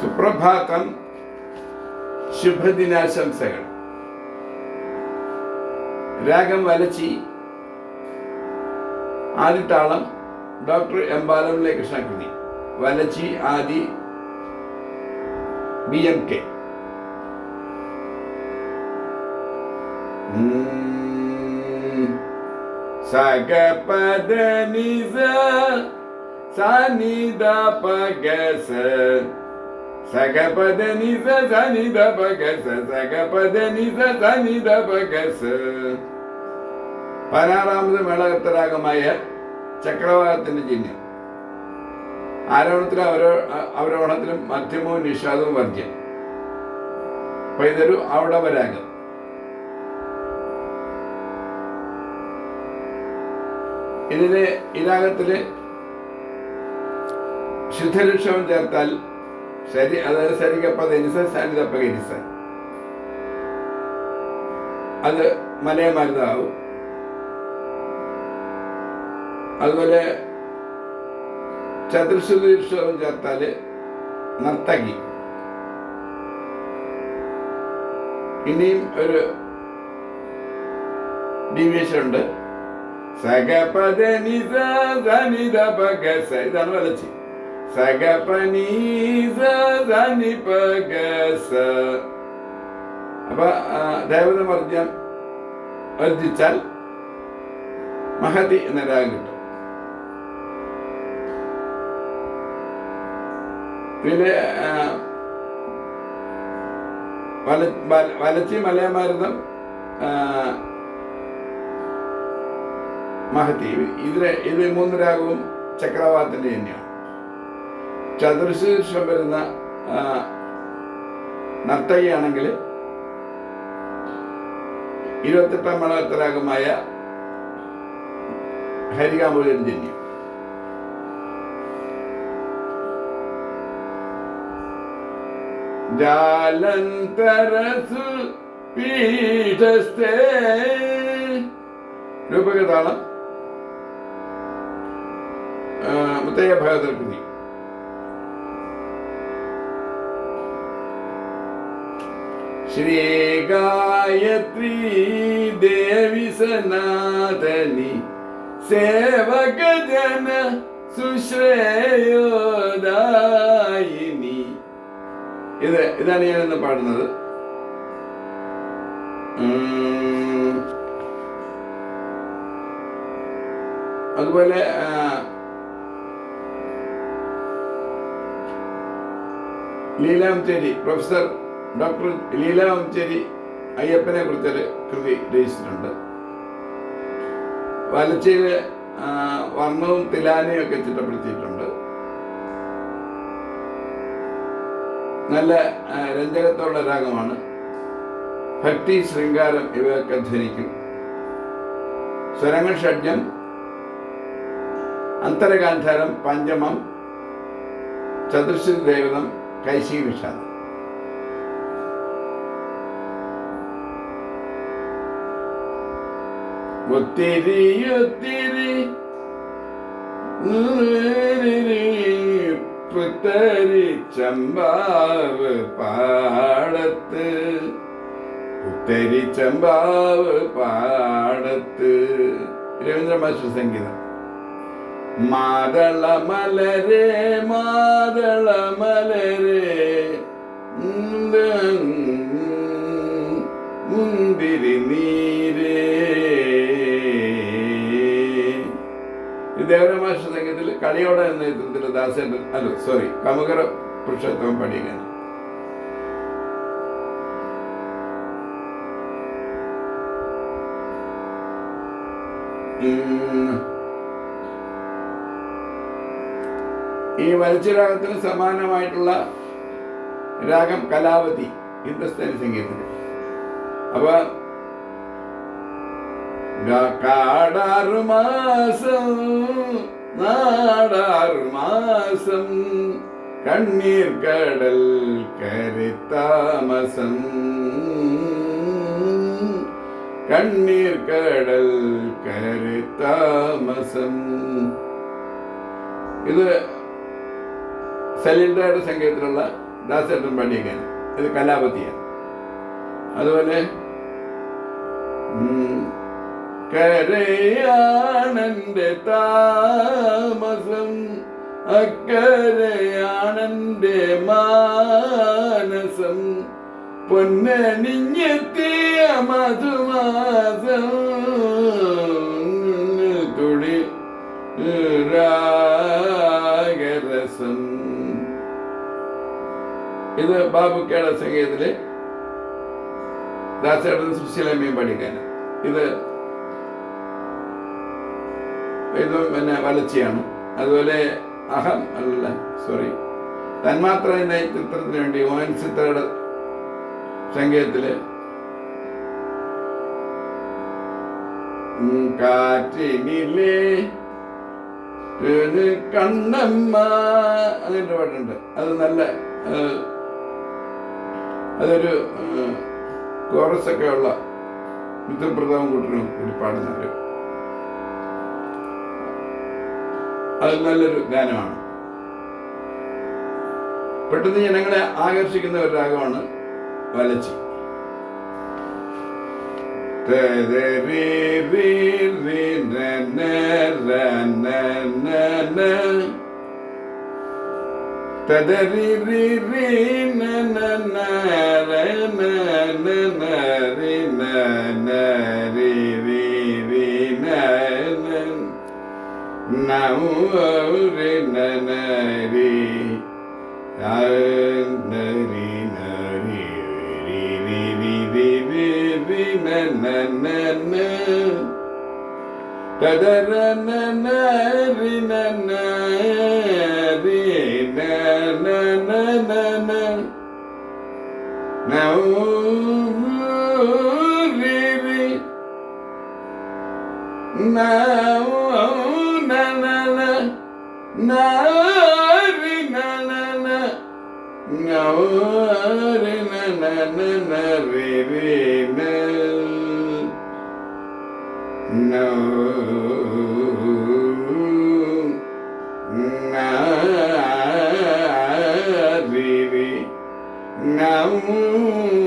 സുപ്രഭാതം ശുഭദിനാശംസകൾ രാഗം വലച്ചി ആദിത്താളം ഡോക്ടർ എംബാലമിലെ കൃഷ്ണകൃതി വലച്ചി ആദി B M K സഗപദ നിസ സനിദ പഗസ സനിദ പഗസ സഗപദ നിസ സനിദ പഗസ പതിനാറാമത് മേളകത്തരാഗമായ ചക്രവാകത്തിന്റെ ചിഹ്നം. ആരോഹണത്തിലും അവരോ അവരോഹണത്തിലും മധ്യമവും നിഷാദവും വർജ്യം. അപ്പൊ ഇതൊരു ഔടവരാഗം ഇതിലെ ഈ രാഗത്തിൽ ശുദ്ധലക്ഷവും ചേർത്താൽ ശരി അതായത് സാനിതപ്പ ഗനിസ അത് മലയമരുതാവും അതുപോലെ ചതുർശുദീർഷവും ചേർത്താൽ നർത്തകി ഇനിയും ഒരു ഡീവിയേഷൻ ഉണ്ട് സഗപദ നിസ സനിത പകസ ഇതാണ് വലച്ചി അപ്പൊ ദേവത വർജ്യം വർജിച്ചാൽ മഹതി എന്ന രാഗം കിട്ടും. പിന്നെ വല വലച്ചി മലയമാരുതം മഹത്തി ഇതിലെ ഇത് മൂന്ന് രാഗവും ചക്രവാത്തിന്റെ തന്നെയാണ്. ചതുർശീർഷം വരുന്ന നർത്തകിയാണെങ്കിൽ ഇരുപത്തെട്ടാം മണത്തരാഗമായ ഹരികാമുരൻ ജന്യം ജാലന്തരസു പീഠസ്ഥേ. രൂപകതാളം മുത്തയ്യ ഭഗവതർ കൃതി. ശ്രീ ഗായത്രി ദേവി സനാതനി സേവക ജന സുശ്രേയോദായിനി. ഇത് ഇതാണ് ഞാൻ ഇന്ന് പാടുന്നത് അതുപോലെ ലീലാംചേരി പ്രൊഫസർ ഡോക്ടർ ലീല ലീലാംചേരി അയ്യപ്പനെ കുറിച്ചൊരു കൃതി രചിച്ചിട്ടുണ്ട്. വലച്ചയിൽ വർണവും തിലാനയും ഒക്കെ ചിട്ടപ്പെടുത്തിയിട്ടുണ്ട്. നല്ല രഞ്ജകത്തോടെ രാഗമാണ് ഭക്തി ശൃംഗാരം ഇവയൊക്കെ ധരിക്കും സ്വരങ്ങൾ ഷഡ്ജം അന്തരഗാന്ധാരം പഞ്ചമം ചതുർശ്രീ ദേവതം കൈശി വിഷാദം. ഒത്തിരി ഒത്തിരി പുത്തരി ചമ്പാവ് പാടത്ത് പുത്തരി ചമ്പാവ് പാടത്ത് രവീന്ദ്ര സംഗീതം മാതള മലരെ മാതള മലരെ മുന്തിരി നീരേ ദേവര സംഘത്തിൽ കളിയോടെ എന്ന യുദ്ധത്തിൽ ദാസൻ അല്ല സോറി കമുകര പുരുഷോത്തമം പഠിക്കാൻ ഈ വരച്ചുരാഗത്തിന് സമാനമായിട്ടുള്ള രാഗം കലാവതി ഹിന്ദുസ്ഥാനി സംഗീതത്തിൽ അപ്പൊ காடாறு மாசம் நாடாறு மாசம் கண்ணீர் கடல் கரித்தாமசம் கண்ணீர் கடல் கரித்தாமசம் ഇത് സലിൻഡയുടെ സംഗീതത്തിലുള്ള ദാസേട്ടൻ പാടിയ ഇത് കലാപതിയാണ്. അതുപോലെ കരയാണെന്റെ താമസം അക്കരയാണെന്റെ മാനസം. പൊന്നണിഞ്ഞെത്തിയ മധുമാസം തുടി രാഗരസം. ഇത് ബാബു കേട സംഗീതത്തിലെ ദാസേടൻ സുശീലമ്മയും പഠിക്കാൻ ഇത് പിന്നെ വലച്ചയാണ്. അതുപോലെ അഹം അല്ല സോറി തന്മാത്ര എന്ന ചിത്രത്തിന് വേണ്ടി മോഹൻ ചിത്രയുടെ സംഗീതത്തിൽ കാറ്റിനിലെ കണ്ണമ്മ അങ്ങനത്തെ പാട്ടുണ്ട്. അത് നല്ല അതൊരു കോറസ് ഒക്കെ ഉള്ള മിത്രപ്രതാപം കൂട്ടിനും കൂടി പാടുന്നുണ്ട് അത് നല്ലൊരു ഗാനമാണ്. പെട്ടെന്ന് ജനങ്ങളെ ആകർഷിക്കുന്ന ഒരു രാഗമാണ് വലച്ചി. തദരി na Now,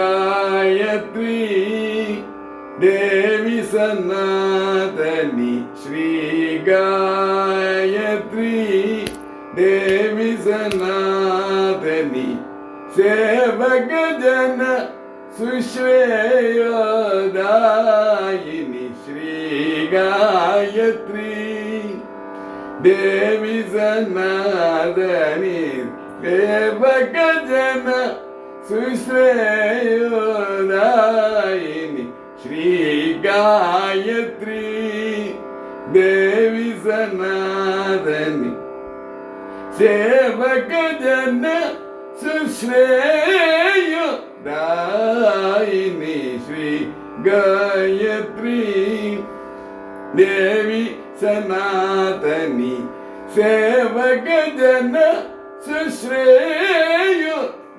श्रीगायत्री देवी सनातनी श्रीगायत्री देवी सनातनी सेवक जन सुश्रेयोदायिनी श्रीगायत्री దేవి సనాదని సేవక జన సుశ్రేయోదాయిని శ్రీ గాయత్రి దేవి సనాదని సేవక జన సుశ్రేయోదాయిని శ్రీ గాయత్రి దేవి सनातनी सेवक जन सुश्रेय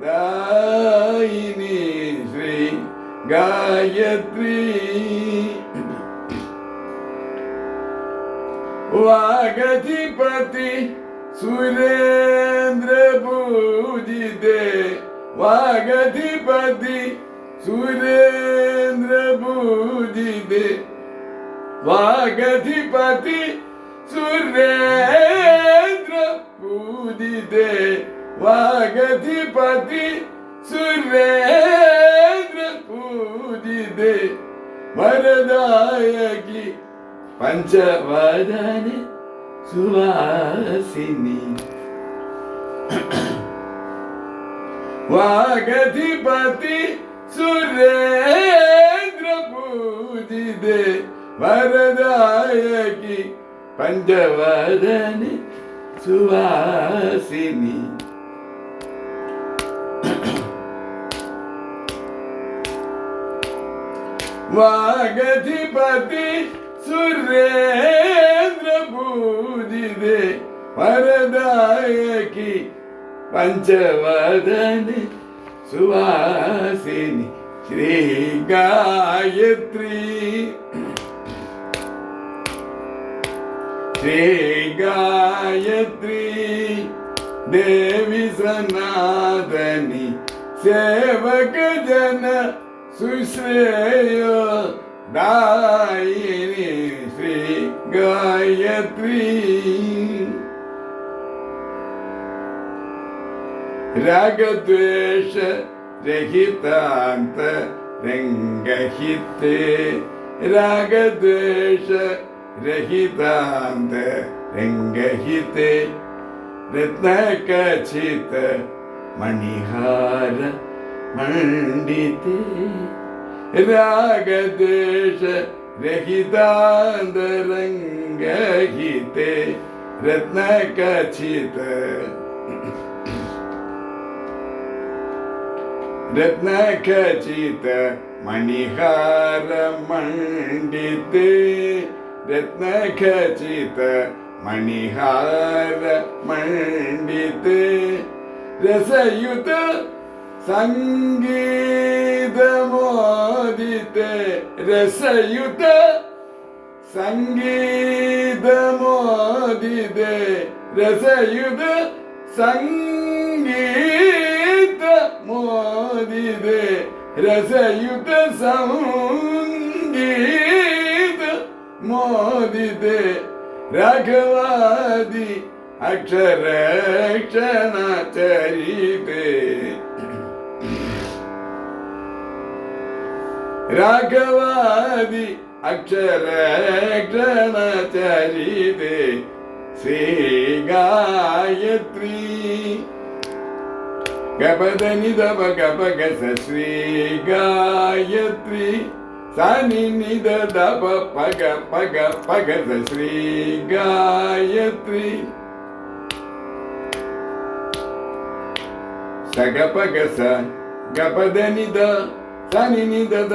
दायिनी श्री गायत्री। वागधिपति सुरेन्द्र पूजिते। वागधिपति सुरेन्द्र पूजिते। वागधिपति सुरेन्द्र पूजिते वागधिपति सुरेन्द्र पूजिते वरदायकि पञ्चवदने सुवासिनि वागधिपति सुर వరదాయకి పంచవదని సువాసిని. వాగధిపతి సురేంద్ర పూజిదే వరదాయకి పంచవదని సువాసిని. శ్రీ గాయత్రి श्रीगायत्री देवी सनातनी सेवक जन सुश्रेय दायिनी श्री गायत्री रागद्वेष रहितान्त रङ्गहिते रागद्वेष രാഗദ്വേഷ രഹിതാന്ത रत्नकचित രത്നകചിത മണിഹാര रागदेश രാഗദ്വേഷ രഹിതാന്ത रत्नकचित രത്നകചിത मणिहार മണിഹാര രത്നഖചിത മണിഹാര മണ്ഡിത് രസയുത സംഗീതമോദിത് രസയുത സംഗീതമോദിത് രസയുത സംഗീത മോദിത് രസയുത സംഗീത മോദിത് രാഘവാദി അക്ഷരക്ഷണ ചരിതേ രാഘവാദി അക്ഷരക്ഷണ ചരിതേ ശ്രീ ഗായത്രി ഗപദനി ദപ ഗപഗസ ശ്രീ ഗായത്രി சனி நித தப பக பக பகத ஸ்ரீ காயத்ரி சக பக ச கபத நித சனி நிதத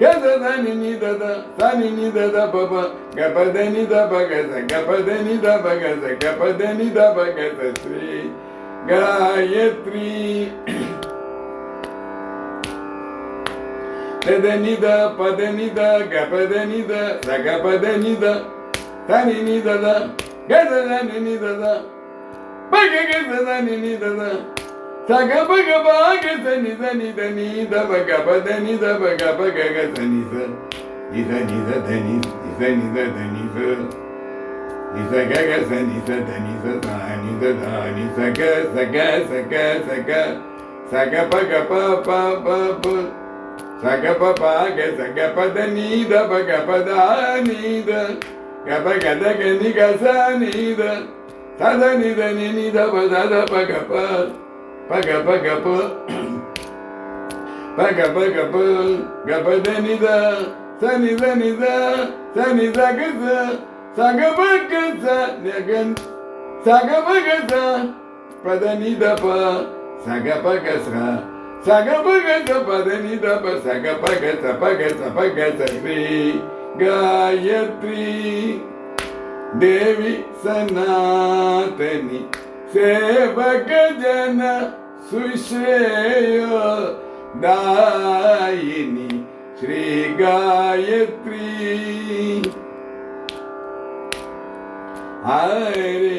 கதத நிதத சனி நிதத பப கபத நித பகத கபத நித பகத கபத நித பகத ஸ்ரீ காயத்ரி ಪದನಿದ ಪದನಿದ ಗಪದನಿದ ಸಗಪದನಿದ ತನಿ ನಿಧದ ಗದದ ನಿನಿದದ ಪಗ ಗದದ ನಿನಿದದ ಸಗ ಬಗ ಬಾಗ ಸನಿದ ನಿದ ನೀದ ಬಗ ಪದ ನಿದ ಬಗ ಬಗ ಗದ ನಿದ ಇದ ನಿದ ಧನಿ ಇದ ನಿದ ಧನಿ ನಿಸ ಗಗ ಸ ನಿಸ ಧನಿ ಸ ಸ ನಿದ ಧಾನಿ ಸಗ ಸಗ ಸಗ ಸಗ ಸಗ ಪಗ ಪ ಪ ಪ ಪ ಸಗಪ ಪಾಗ ಸಗಪದ ನೀದ ಬಗ ಪದ ನೀದ ಗಪ ಗದ ಗನಿ ಗಸ ನೀದ ಸದ ನಿದ ನಿನಿದ ಪದ ಪಗ ಪ ಪಗ ಪಗ ಪ ಪಗ ಪಗ ಪ ಗಪದ ನಿದ ಸ ನಿದ ನಿದ ಸ ನಿದ ಗಸ ಸಗ ಬಗ ಸ ನಗನ್ ಸಗ ಬಗ ಸ ಪದ ನಿದ ಪ ಸಗ ಪಗ ಸ సగ పగ పదని తప సగ పగ సపగ సపగ సరి గాయత్రి దేవి సనాతని సేవక జన సుశ్రేయ దాయిని శ్రీ గాయత్రి హరే